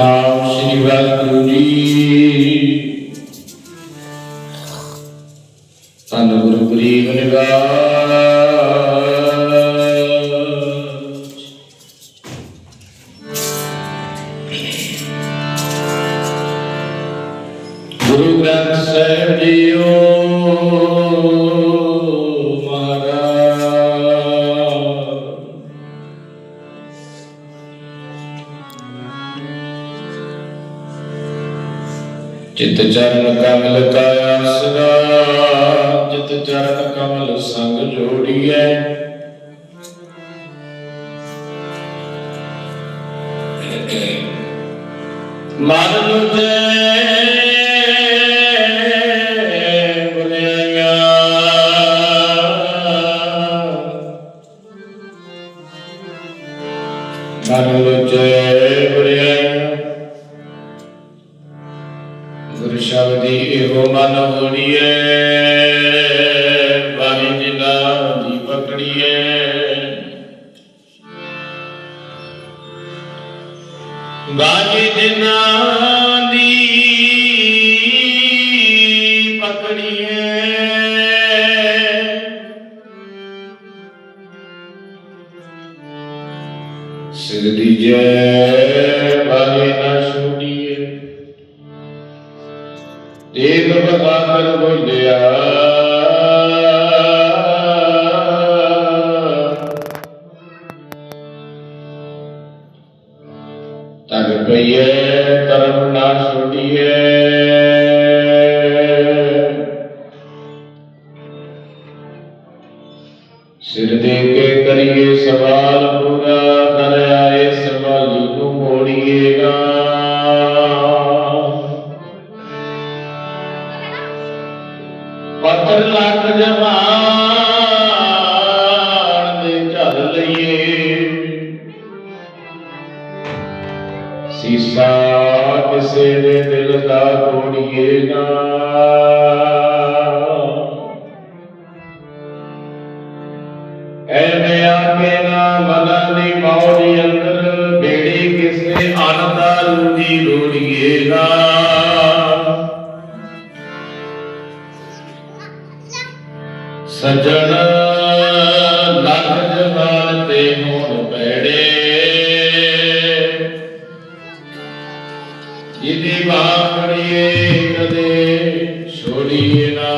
ਸਤਨਾਮ ਸ੍ਰੀ ਵਾਹਿਗੁਰੂ ਜੀ ਧੰਨ ਗੁਰੂ ਗਰੀਬ ਨਿਵਾਸ বাঙালির ਬਣੀਏ ਗਾਜੀ ਜਿਨਾ ਤਨ ਪਈਏ ਧਰਮ ਨਾ ਸਿਰ ਦੇ ਕੇ ਲਾ ਤੋੜੀਏ ਨਾ। ਐਵੇਂ ਆ ਕੇ ਨਾ ਮਨ ਦੀ ਮੌੜੀ ਦੀਨਾ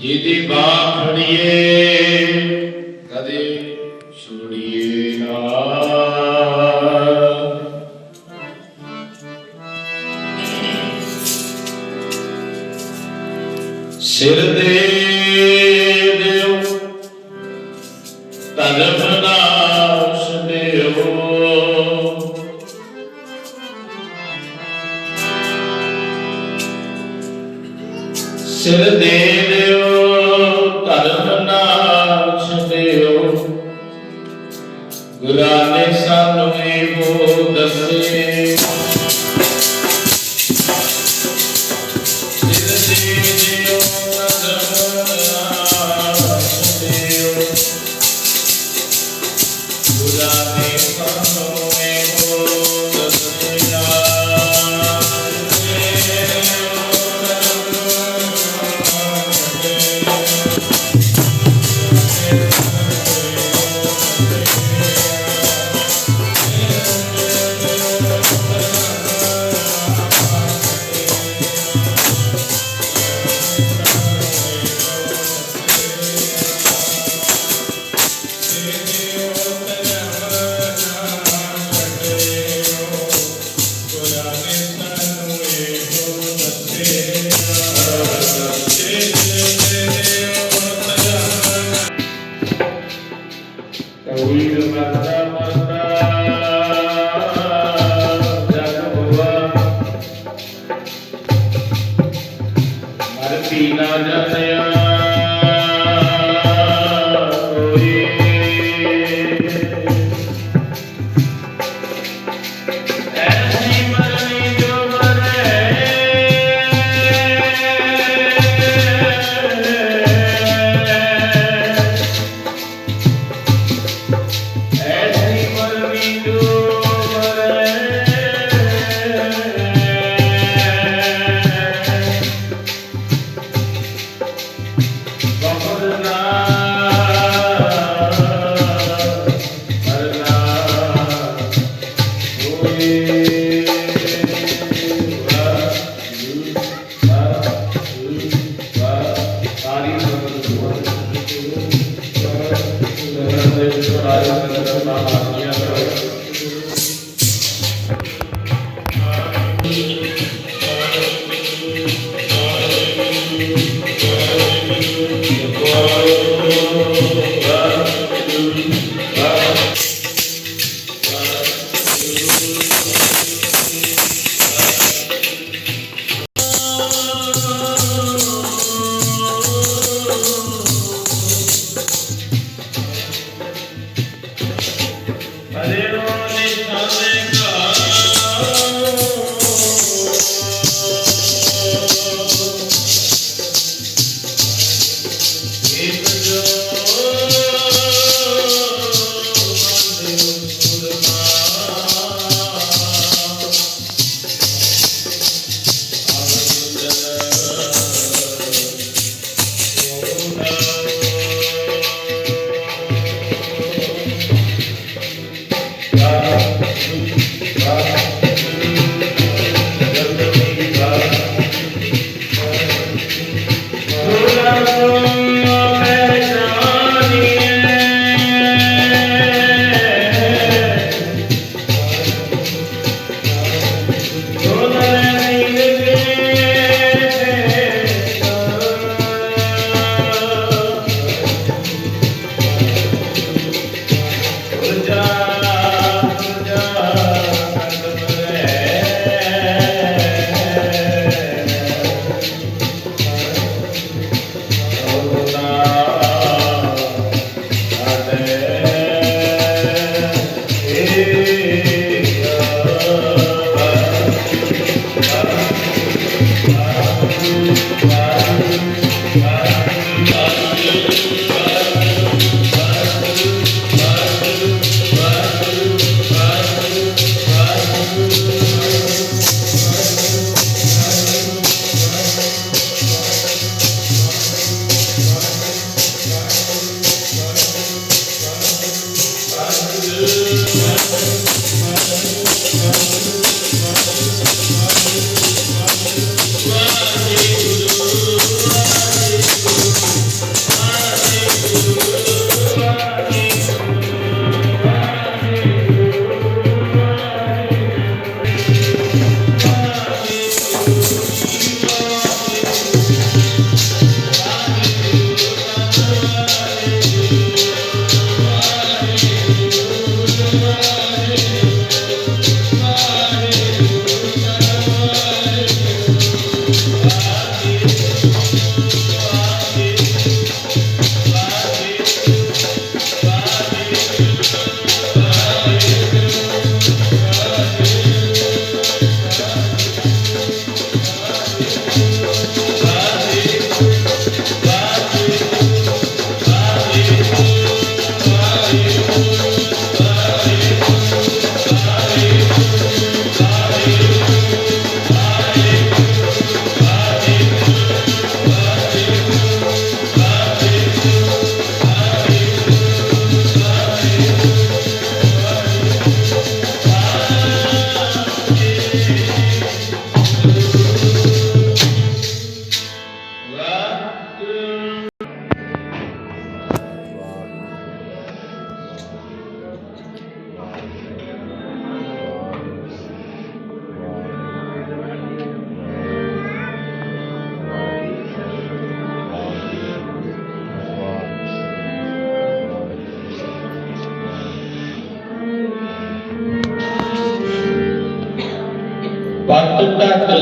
ਜਿਹਦੀ ਬਾਖੜੀਏ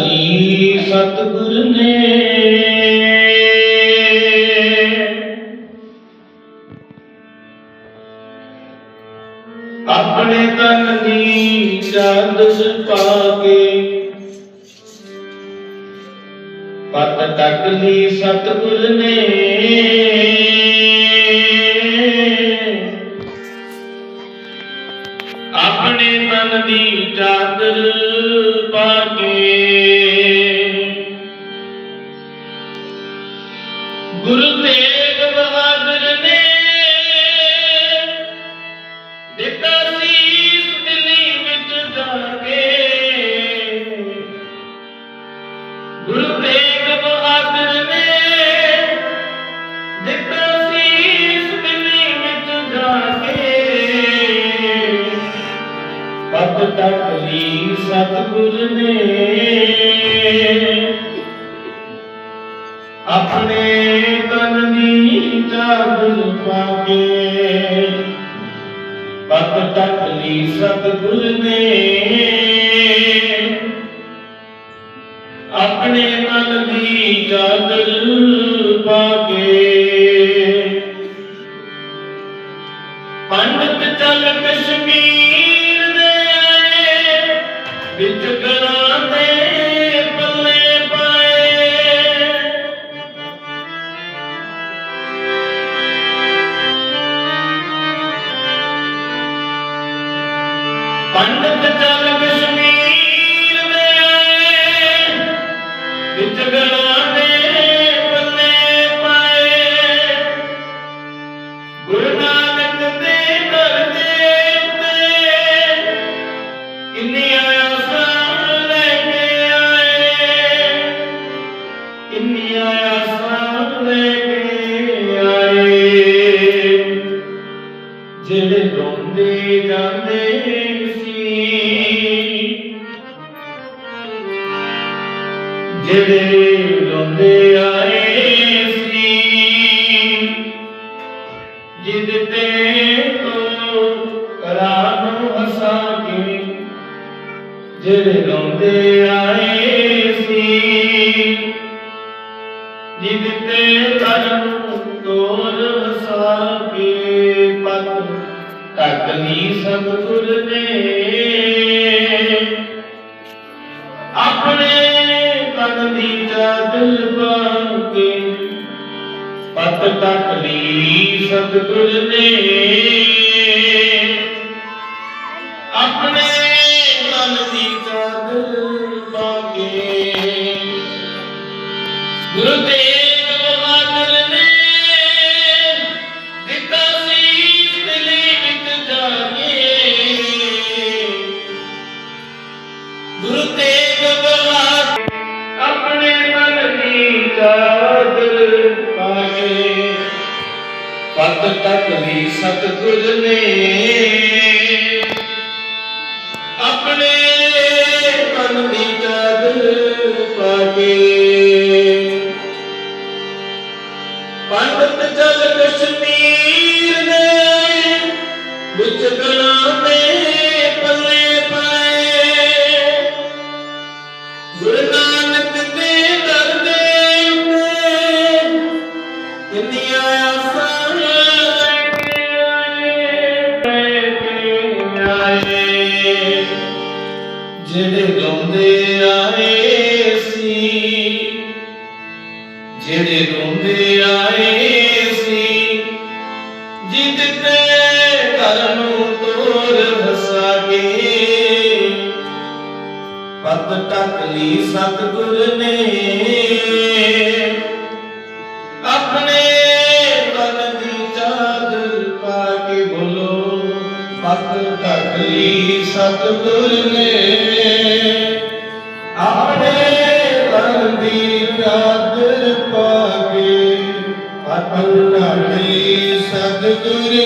ਟਕਲੀ ਸਤਿਗੁਰ ਨੇ। ਆਪਣੇ ਤਨ ਦੀ ਚਾਦਰ ਪਾ ਕੇ ਪਤ ਟਕਲੀ ਸਤਿਗੁਰ ਨੇ। ਗੁਰੂ ਤੇਗ ਬਹਾਦਰ ਨੇ ਦਿੱਤਾ ਸੀ ਦਿੱਲੀ ਵਿੱਚ ਜਾ ਕੇ ਗੁਰੂ ਤੇਗ ਬਹਾਦਰ ਨੇ ਦਿੱਤਾ ਸੀਸ ਦਿੱਲੀ ਵਿੱਚ ਜਾ ਕੇ ਪਤ ਟਕਲੀ ਸਤਿਗੁਰ ਨੇ ਦੀ ਚਾਦਰ ਪਤ ਤੱਕ ਲਈ ਸਤਿਗੁਰ ਨੇ। ਆਪਣੇ ਮਨ ਦੀ ਚਾਦਰ ਪੰਡਤ ਚੱਲ ਕਸ਼ਮੀਰ ਦੇ ਵਿੱਚ ਗਲਾਂ ਜਿਹੜੇ ਰੋਂਦੇ ਆਏ ਸੀ, ਜਿਦ ਤੇ ਤੋ ਕਰਾਂ ਨੂੰ ਹਸਾ ਕੇ ਜਿਹੜੇ ਰੋਂਦੇ ਆਏ ਸੀ, ਜਿਦ ਤੇ ਕਰਨ ਤੋਰ ਹਸਾ ਕੇ ਪਤ ਤਕਨੀ ਸਤਿਗੁਰ ਨੇ ਆਪਣੇ ਪਤ ਤੱਕ ਲਈ ਸਤਿਗੁਰ ਨੇ ਆਪਣੇ ਤੱਕ ਵੀ ਨੇ ਆਪਣੇ ਮਨ ਦੀ ਚਾਦਰ ਪਾਕੇ ਪੰਡਤ ਚਲ ਕਸ਼ਮੀਰ ਜਿਹੜੇ ਰੋਂਦੇ ਆਏ ਸੀ, ਜਿਹੜੇ ਰੋਂਦੇ ਆਏ ਸੀ ਜਿੱਦ ਤੇ ਘਰ ਤੋਰ ਹਸਾ ਕੇ ਪਤ ਟਕ ਲਈ ਸਤਿਗੁਰ ਨੇ ਦੀ ਚਾਦਰ ਪਾ ਕੇ ਪਤ ਟਕ ਸਤਿਗੁਰ